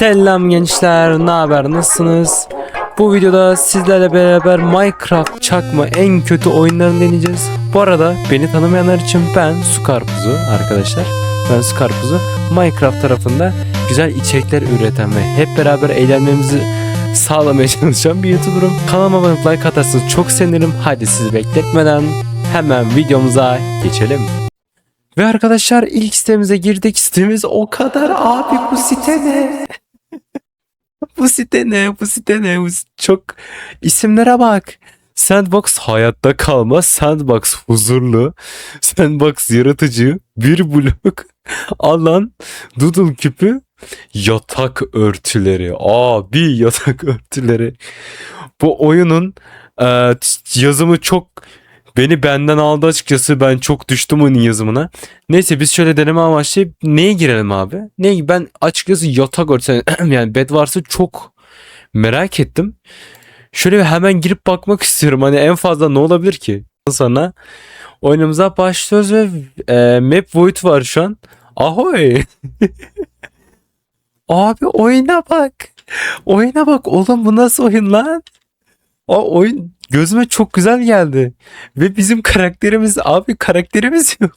Selam gençler, ne haber, nasılsınız? Bu videoda sizlerle beraber Minecraft çakma en kötü oyunlarını deneyeceğiz. Bu arada beni tanımayanlar için ben Su Karpuzu arkadaşlar. Ben Su Karpuzu. Minecraft tarafında güzel içerikler üreten ve hep beraber eğlenmemizi sağlamaya çalışan bir YouTuber'ım. Kanalıma abone olup like atarsanız çok sevinirim. Hadi sizi bekletmeden hemen videomuza geçelim. Ve arkadaşlar ilk sitemize girdik. Sitemiz o kadar abi bu site ne? Bu site ne? Bu site ne? Bu çok isimlere bak. Sandbox hayatta kalma. Sandbox huzurlu. Sandbox yaratıcı. Bir blok. Alan. Doodle küpü. Yatak örtüleri. Abi yatak örtüleri. Bu oyunun e, yazımı çok beni benden aldı açıkçası. Ben çok düştüm onun yazımına. Neyse biz şöyle deneme amaçlı neye girelim abi? Ne ben açıkçası yatak örtüsü yani bed varsa çok merak ettim. Şöyle bir hemen girip bakmak istiyorum. Hani en fazla ne olabilir ki? Sonra oyunumuza başlıyoruz ve e, map void var şu an. Ahoy. Abi oyuna bak. Oyuna bak oğlum bu nasıl oyun lan? O oyun gözüme çok güzel geldi. Ve bizim karakterimiz abi karakterimiz yok.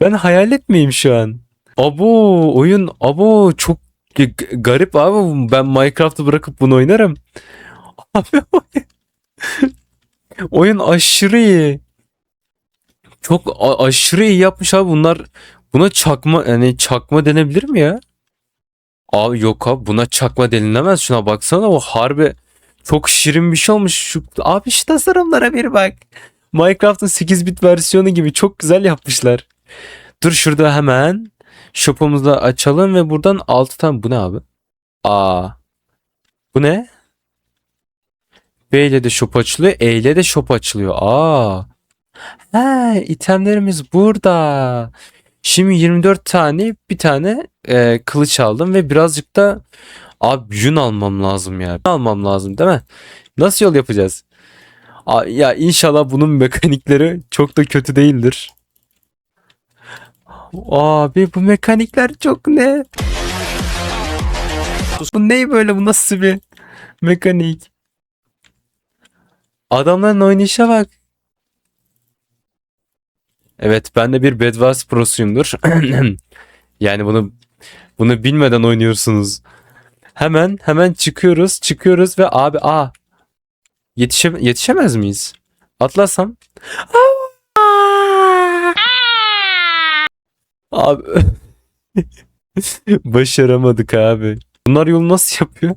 Ben hayal etmeyeyim şu an. Abo oyun abo çok garip abi. Ben Minecraft'ı bırakıp bunu oynarım. Abi oyun, oyun aşırı iyi. Çok aşırı iyi yapmış abi bunlar. Buna çakma yani çakma denebilir mi ya? Abi yok abi buna çakma denilemez. Şuna baksana o harbi çok şirin bir şey olmuş. Şu, abi şu tasarımlara bir bak. Minecraft'ın 8 bit versiyonu gibi çok güzel yapmışlar. Dur şurada hemen shop'umuzu açalım ve buradan 6 tane bu ne abi? Aa. Bu ne? B ile de shop açılıyor. E ile de shop açılıyor. Aa. He, itemlerimiz burada. Şimdi 24 tane bir tane e, kılıç aldım ve birazcık da abi yün almam lazım ya. Yün almam lazım değil mi? Nasıl yol yapacağız? Aa, ya inşallah bunun mekanikleri çok da kötü değildir. Abi bu mekanikler çok ne? Bu ne böyle bu nasıl bir mekanik? Adamların oynayışa bak. Evet ben de bir Bedwars prosuyumdur. yani bunu bunu bilmeden oynuyorsunuz. Hemen hemen çıkıyoruz çıkıyoruz ve abi a yetişe yetişemez miyiz? Atlasam. Abi başaramadık abi. Bunlar yolu nasıl yapıyor?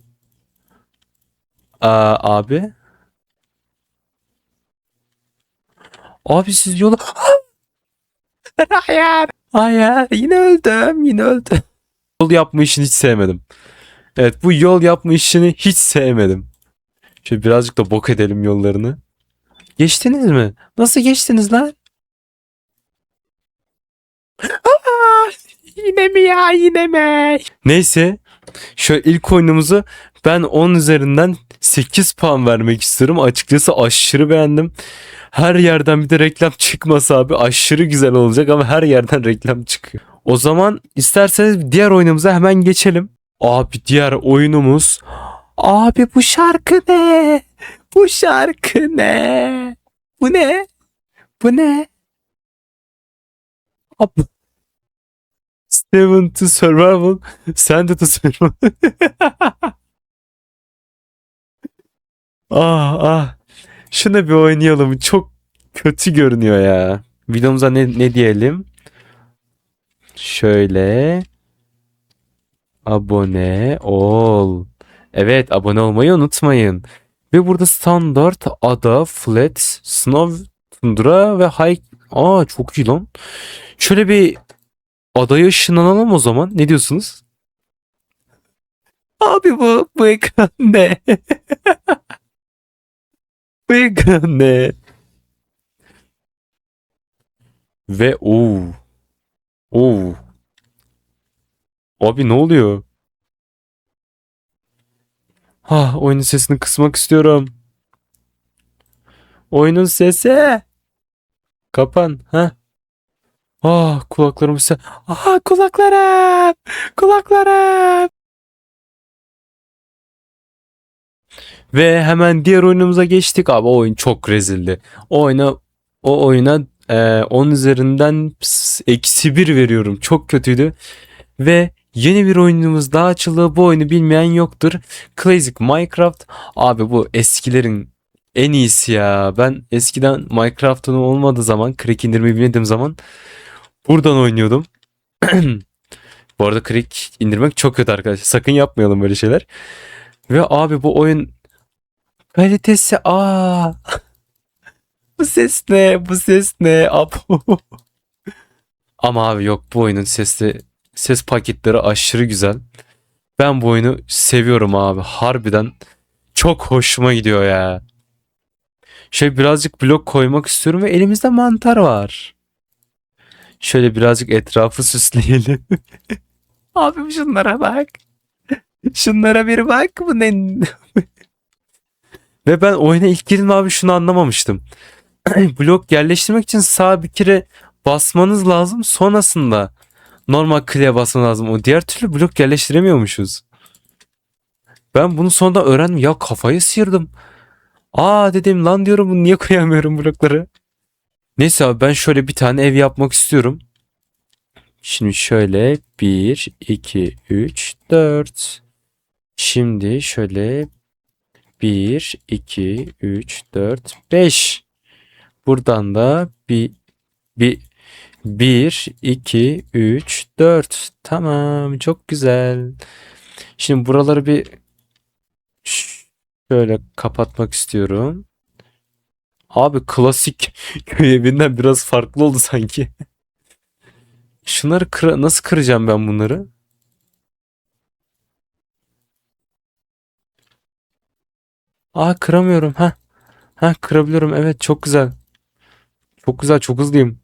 Aa, abi. Abi siz yolu... Hayır. Hayır. Yine öldüm. Yine öldüm. Yol yapma işini hiç sevmedim. Evet bu yol yapma işini hiç sevmedim. Şöyle birazcık da bok edelim yollarını. Geçtiniz mi? Nasıl geçtiniz lan? Aa, yine mi ya yine mi? Neyse. Şu ilk oyunumuzu ben 10 üzerinden 8 puan vermek istiyorum. Açıkçası aşırı beğendim. Her yerden bir de reklam çıkmasa abi aşırı güzel olacak ama her yerden reklam çıkıyor. O zaman isterseniz diğer oyunumuza hemen geçelim. Abi diğer oyunumuz. Abi bu şarkı ne? Bu şarkı ne? Bu ne? Bu ne? Abi. Seven to Survival. Sen de to Survival. ah ah. Şuna bir oynayalım. Çok kötü görünüyor ya. Videomuza ne, ne diyelim? Şöyle. Abone ol. Evet abone olmayı unutmayın. Ve burada standart, ada, flat, snow, tundra ve high... Aa çok iyi lan. Şöyle bir adaya ışınlanalım o zaman. Ne diyorsunuz? Abi bu, bu ekran ne? bu ekran ne? Ve ooo. Oo. Abi ne oluyor? Ha, oyunun sesini kısmak istiyorum. Oyunun sesi. Kapan. Ha. Ah kulaklarım se. Ah kulaklarım. Kulaklarım. Ve hemen diğer oyunumuza geçtik. Abi o oyun çok rezildi. O oyuna o oyuna e, 10 üzerinden eksi 1 veriyorum. Çok kötüydü. Ve yeni bir oyunumuz daha açıldı. Bu oyunu bilmeyen yoktur. Classic Minecraft. Abi bu eskilerin en iyisi ya. Ben eskiden Minecraft'ın olmadığı zaman, crack indirmeyi bilmediğim zaman buradan oynuyordum. Bu arada crack indirmek çok kötü arkadaşlar. Sakın yapmayalım böyle şeyler. Ve abi bu oyun kalitesi aa bu ses ne? Bu ses ne? Ama abi yok bu oyunun sesi ses paketleri aşırı güzel. Ben bu oyunu seviyorum abi. Harbiden çok hoşuma gidiyor ya. Şey birazcık blok koymak istiyorum ve elimizde mantar var. Şöyle birazcık etrafı süsleyelim. Abi şunlara bak. Şunlara bir bak. Bu ne? Ve ben oyuna ilk girdim abi şunu anlamamıştım. Blok yerleştirmek için sağ bir kere basmanız lazım. Sonrasında normal kliğe basman lazım. O diğer türlü blok yerleştiremiyormuşuz. Ben bunu sonunda öğrendim. Ya kafayı sıyırdım. Aa dedim lan diyorum bunu niye koyamıyorum blokları. Neyse abi ben şöyle bir tane ev yapmak istiyorum. Şimdi şöyle 1, 2, 3, 4. Şimdi şöyle 1, 2, 3, 4, 5. Buradan da bir, bir, 1, 2, 3, 4. Tamam çok güzel. Şimdi buraları bir şöyle kapatmak istiyorum. Abi klasik köy evinden biraz farklı oldu sanki. Şunları kıra- nasıl kıracağım ben bunları? Aa kıramıyorum. Ha. Ha kırabiliyorum. Evet çok güzel. Çok güzel, çok hızlıyım.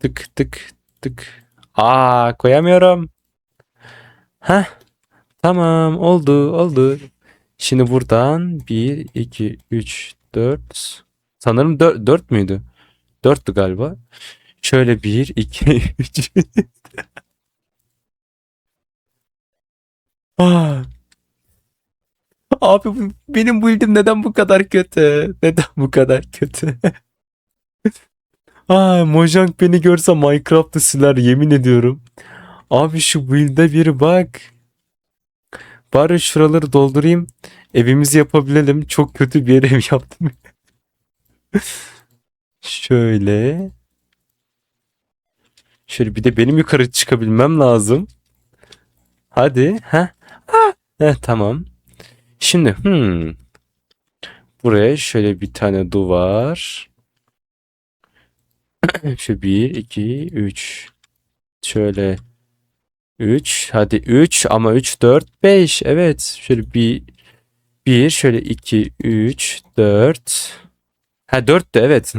Tık tık tık. Aa koyamıyorum. Ha. Tamam oldu oldu. Şimdi buradan 1 2 3 4 Sanırım 4, 4 müydü? 4'tü galiba. Şöyle 1 2 3 Aa. Abi benim build'im neden bu kadar kötü? Neden bu kadar kötü? Aa, Mojang beni görse Minecraft'ı siler yemin ediyorum. Abi şu build'e bir bak. Bari şuraları doldurayım. Evimizi yapabilelim. Çok kötü bir ev yaptım. Şöyle. Şöyle bir de benim yukarı çıkabilmem lazım. Hadi. Heh. Ah. Heh, tamam. Şimdi hmm. Buraya şöyle bir tane duvar. Şu 1, 2, 3. Şöyle 3. Hadi 3 ama 3, 4, 5. Evet. Şöyle bir 1, şöyle 2, 3, 4. Ha 4 de evet.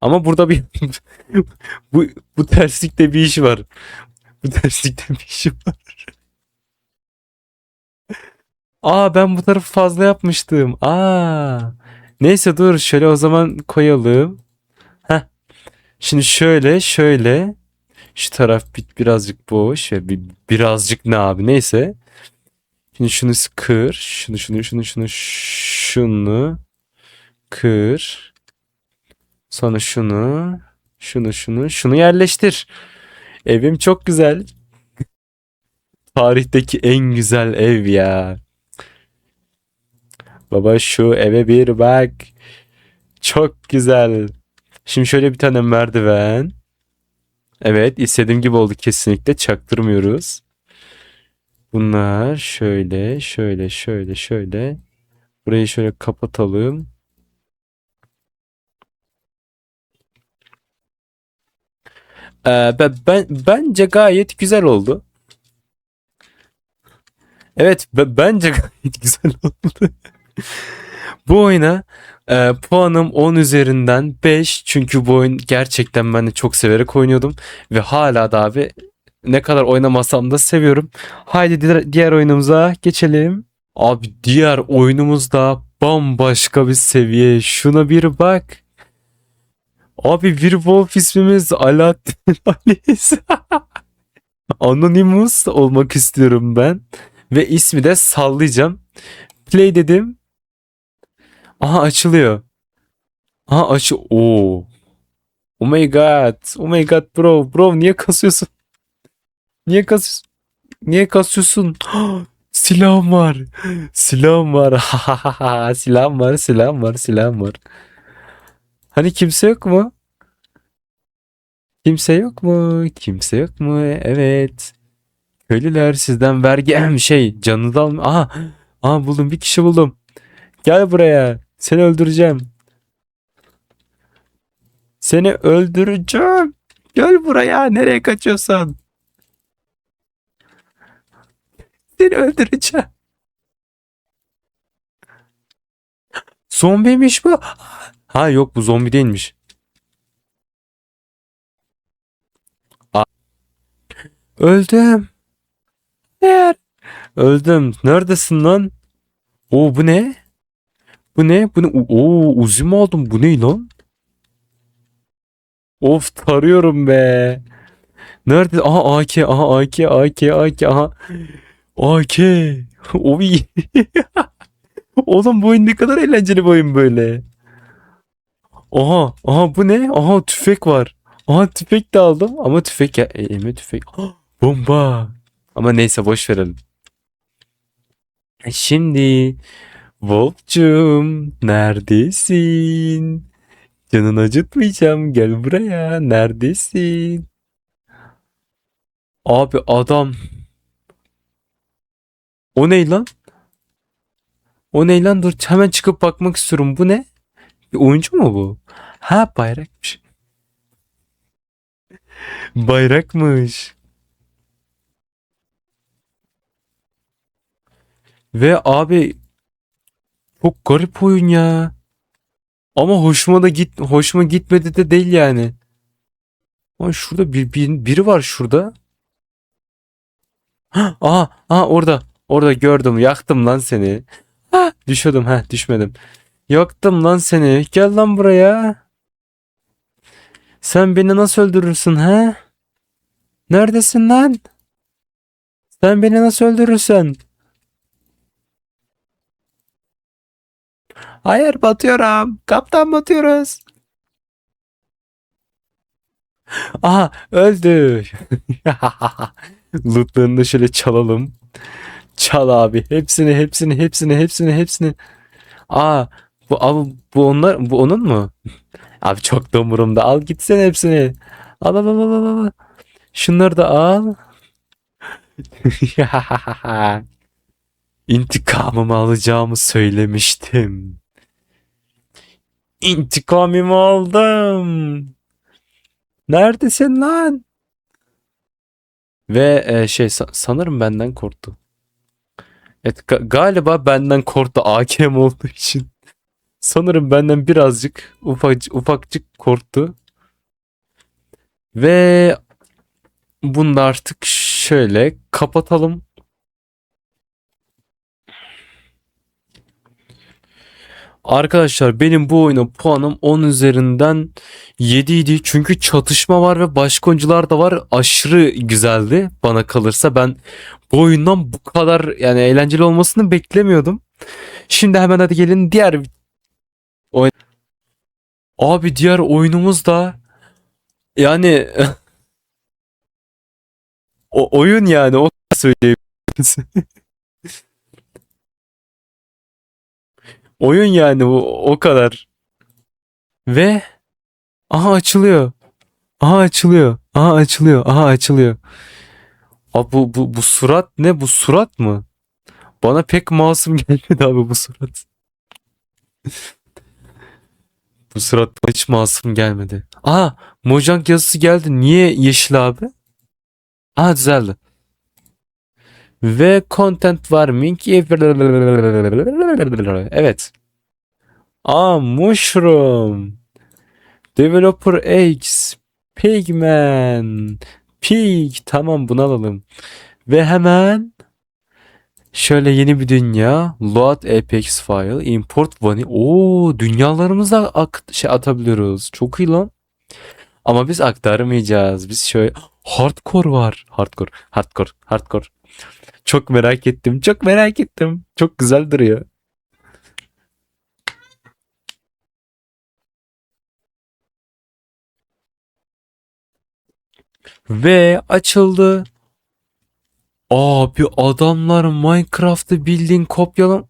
Ama burada bir bu bu terslikte bir iş var. Bu terslikte bir iş var. Aa ben bu tarafı fazla yapmıştım. Aa. Neyse dur şöyle o zaman koyalım. Şimdi şöyle şöyle şu taraf bir, birazcık boş ve bir, birazcık ne abi neyse. Şimdi şunu kır. Şunu şunu şunu şunu şunu kır. Sonra şunu şunu şunu şunu yerleştir. Evim çok güzel. Tarihteki en güzel ev ya. Baba şu eve bir bak. Çok güzel. Şimdi şöyle bir tane merdiven. Evet, istediğim gibi oldu kesinlikle. Çaktırmıyoruz. Bunlar şöyle, şöyle, şöyle, şöyle. Burayı şöyle kapatalım. Ee, ben, ben bence gayet güzel oldu. Evet, be- bence gayet güzel oldu. Bu oyuna e, puanım 10 üzerinden 5 çünkü bu oyun gerçekten ben de çok severek oynuyordum ve hala da abi ne kadar oynamasam da seviyorum. Haydi diğer, diğer oyunumuza geçelim. Abi diğer oyunumuz da bambaşka bir seviye. Şuna bir bak. Abi bir Wolf ismimiz Alaaddin Ali's. Anonymous olmak istiyorum ben. Ve ismi de sallayacağım. Play dedim. Aha açılıyor. Aha açı. Oo. Oh my god. Oh my god bro. Bro niye kasıyorsun? Niye kasıyorsun? Niye kasıyorsun? silahım var. Silahım var. silahım var. Silahım var. Silahım var. Hani kimse yok mu? Kimse yok mu? Kimse yok mu? Evet. Köylüler sizden vergi şey canını da alma. Aha. Aha buldum bir kişi buldum. Gel buraya. Seni öldüreceğim. Seni öldüreceğim. Gel buraya. Nereye kaçıyorsun? Seni öldüreceğim. Zombiymiş bu. Ha yok bu zombi değilmiş. A- Öldüm. Eğer öldüm. Neredesin lan? Oo bu ne? Bu ne? Bu ne? Oo uzi mi aldım? Bu ne lan? Of tarıyorum be. Nerede? Aha AK, aha AK, AK, AK, aha. AK. Oy. Oğlum bu oyun ne kadar eğlenceli bir oyun böyle. Aha, aha bu ne? Aha tüfek var. Aha tüfek de aldım ama tüfek ya elime tüfek. Ah, Bomba. Ama neyse boş verelim. Şimdi Wolf'cum neredesin? Canını acıtmayacağım. Gel buraya. Neredesin? Abi adam. O ne lan? O ne lan? Dur hemen çıkıp bakmak istiyorum. Bu ne? Bir oyuncu mu bu? Ha bayrakmış. Bayrakmış. Ve abi çok garip oyun ya. Ama hoşuma da git hoşuma gitmedi de değil yani. Ama şurada bir, bir biri var şurada. Hah, Aha, aha orada. Orada gördüm. Yaktım lan seni. Ha, düşüyordum ha, düşmedim. Yaktım lan seni. Gel lan buraya. Sen beni nasıl öldürürsün ha? Neredesin lan? Sen beni nasıl öldürürsün? Hayır batıyorum. Kaptan batıyoruz. Aha öldü. Lootlarını da şöyle çalalım. Çal abi. Hepsini hepsini hepsini hepsini hepsini. Aa bu abi bu onlar bu onun mu? Abi çok da umurumda. Al gitsin hepsini. Al al al al. al. Şunları da al. İntikamımı alacağımı söylemiştim. İntikamımı aldım. Neredesin lan? Ve e, şey sa- sanırım benden korktu. Evet ga- galiba benden korktu AKM olduğu için. Sanırım benden birazcık ufacık ufakcık korktu. Ve bunu da artık şöyle kapatalım. Arkadaşlar benim bu oyuna puanım 10 üzerinden 7 idi. Çünkü çatışma var ve başka oyuncular da var. Aşırı güzeldi bana kalırsa. Ben bu oyundan bu kadar yani eğlenceli olmasını beklemiyordum. Şimdi hemen hadi gelin diğer oyun. Abi diğer oyunumuz da yani o oyun yani o söyleyebiliriz. Oyun yani bu o kadar. Ve aha açılıyor. Aha açılıyor. Aha açılıyor. Aha açılıyor. Abi bu, bu, bu surat ne? Bu surat mı? Bana pek masum gelmedi abi bu surat. Bu surat bana hiç masum gelmedi. Aha Mojang yazısı geldi. Niye yeşil abi? Aha düzeldi. Ve content warming. Evet. Aa mushroom. Developer X. Pigman. Pig. Tamam bunu alalım. Ve hemen şöyle yeni bir dünya. Load Apex file. Import vanilla. Oo dünyalarımıza ak şey atabiliyoruz. Çok iyi lan. Ama biz aktarmayacağız. Biz şöyle hardcore var. Hardcore. Hardcore. Hardcore. Çok merak ettim. Çok merak ettim. Çok güzel duruyor. Ve açıldı. Abi adamlar Minecraft'ı bildiğin kopyalam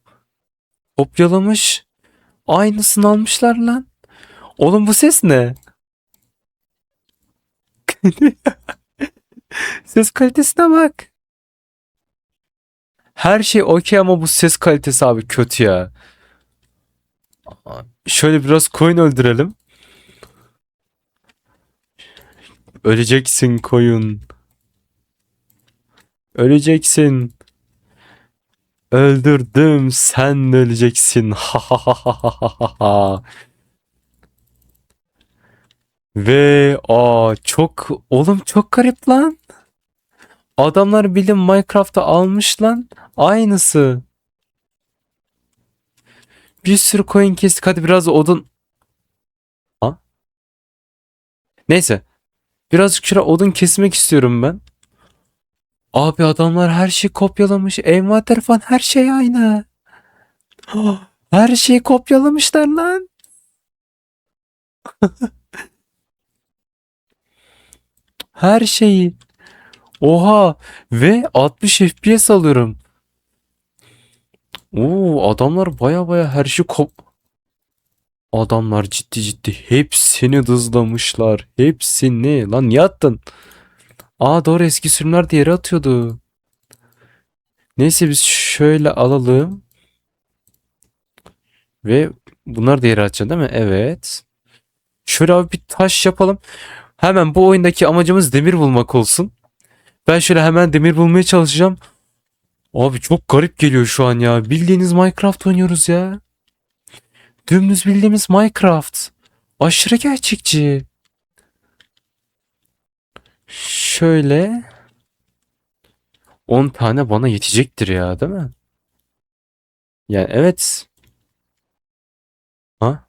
kopyalamış. Aynısını almışlar lan. Oğlum bu ses ne? ses kalitesine bak. Her şey okey ama bu ses kalitesi abi kötü ya. Şöyle biraz koyun öldürelim. Öleceksin koyun. Öleceksin. Öldürdüm sen öleceksin. Ha ha ha ha ha ha ha. Ve aa çok oğlum çok garip lan. Adamlar bildim Minecraft'ta almış lan. Aynısı. Bir sürü coin kestik. Hadi biraz odun. Ha? Neyse. Birazcık şuraya odun kesmek istiyorum ben. Abi adamlar her şeyi kopyalamış. Envanter falan her şey aynı. Her şeyi kopyalamışlar lan. Her şeyi. Oha ve 60 FPS alıyorum. Oo adamlar baya baya her şeyi kop... Adamlar ciddi ciddi hepsini dızlamışlar. Hepsini. Lan niye attın? Aa doğru eski sürümler de yere atıyordu. Neyse biz şöyle alalım. Ve bunlar da yere atacak değil mi? Evet. Şöyle abi bir taş yapalım. Hemen bu oyundaki amacımız demir bulmak olsun. Ben şöyle hemen demir bulmaya çalışacağım. Abi çok garip geliyor şu an ya. Bildiğiniz Minecraft oynuyoruz ya. Dümdüz bildiğimiz Minecraft. Aşırı gerçekçi. Şöyle 10 tane bana yetecektir ya, değil mi? Yani evet. Ha?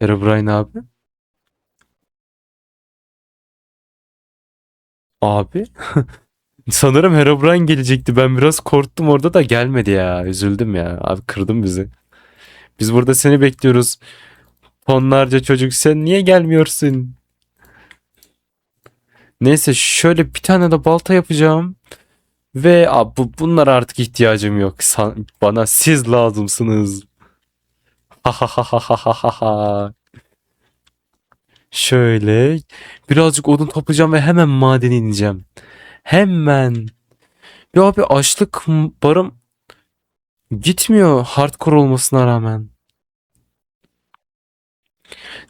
Herobrine abi? Abi? Sanırım Herobrine gelecekti. Ben biraz korktum orada da gelmedi ya. Üzüldüm ya. Abi kırdın bizi. Biz burada seni bekliyoruz. Tonlarca çocuk sen niye gelmiyorsun? Neyse şöyle bir tane de balta yapacağım. Ve abi, bu, bunlara artık ihtiyacım yok. San- bana siz lazımsınız. Ha ha ha ha ha ha ha. Şöyle birazcık odun toplayacağım ve hemen madene ineceğim. Hemen. Ya abi açlık barım gitmiyor hardcore olmasına rağmen.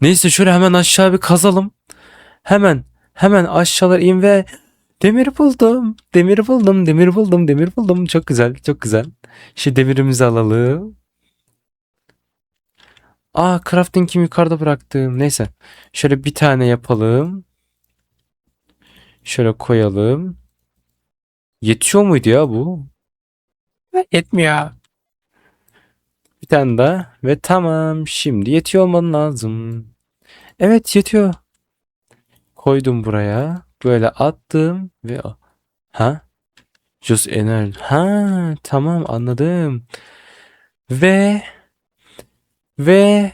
Neyse şöyle hemen aşağı bir kazalım. Hemen hemen aşağılar in ve demir buldum. Demir buldum. Demir buldum. Demir buldum. Çok güzel. Çok güzel. Şimdi demirimizi alalım. Aa crafting kimi yukarıda bıraktım. Neyse. Şöyle bir tane yapalım. Şöyle koyalım. Yetiyor muydu ya bu? Yetmiyor. Bir tane daha ve tamam. Şimdi yetiyor olman lazım. Evet yetiyor. Koydum buraya. Böyle attım ve ha? Just enerji. Ha, tamam anladım. Ve ve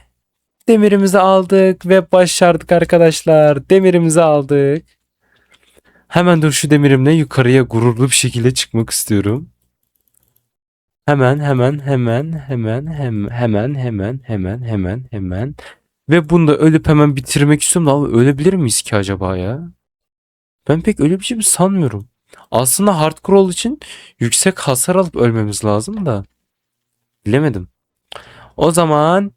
demirimizi aldık ve başardık arkadaşlar. Demirimizi aldık. Hemen dur şu demirimle yukarıya gururlu bir şekilde çıkmak istiyorum. Hemen hemen hemen hemen hem hemen hemen hemen hemen hemen ve bunu da ölüp hemen bitirmek istiyorum da abi ölebilir miyiz ki acaba ya? Ben pek öyle bir şey sanmıyorum. Aslında hardcore olduğu için yüksek hasar alıp ölmemiz lazım da bilemedim. O zaman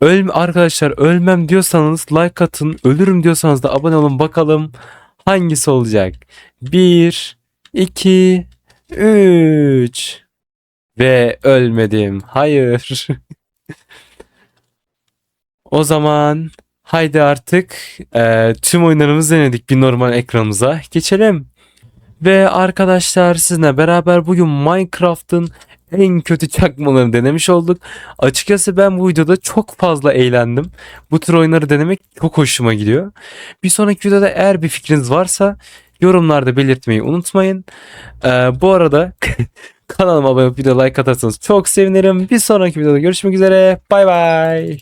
ölme arkadaşlar ölmem diyorsanız like atın, ölürüm diyorsanız da abone olun bakalım hangisi olacak? 1 2 3 ve ölmedim. Hayır. O zaman haydi artık e, tüm oyunlarımızı denedik bir normal ekranımıza geçelim. Ve arkadaşlar sizinle beraber bugün Minecraft'ın en kötü çakmalarını denemiş olduk. Açıkçası ben bu videoda çok fazla eğlendim. Bu tür oyunları denemek çok hoşuma gidiyor. Bir sonraki videoda eğer bir fikriniz varsa yorumlarda belirtmeyi unutmayın. Ee, bu arada kanalıma abone olup video like atarsanız çok sevinirim. Bir sonraki videoda görüşmek üzere. Bay bay.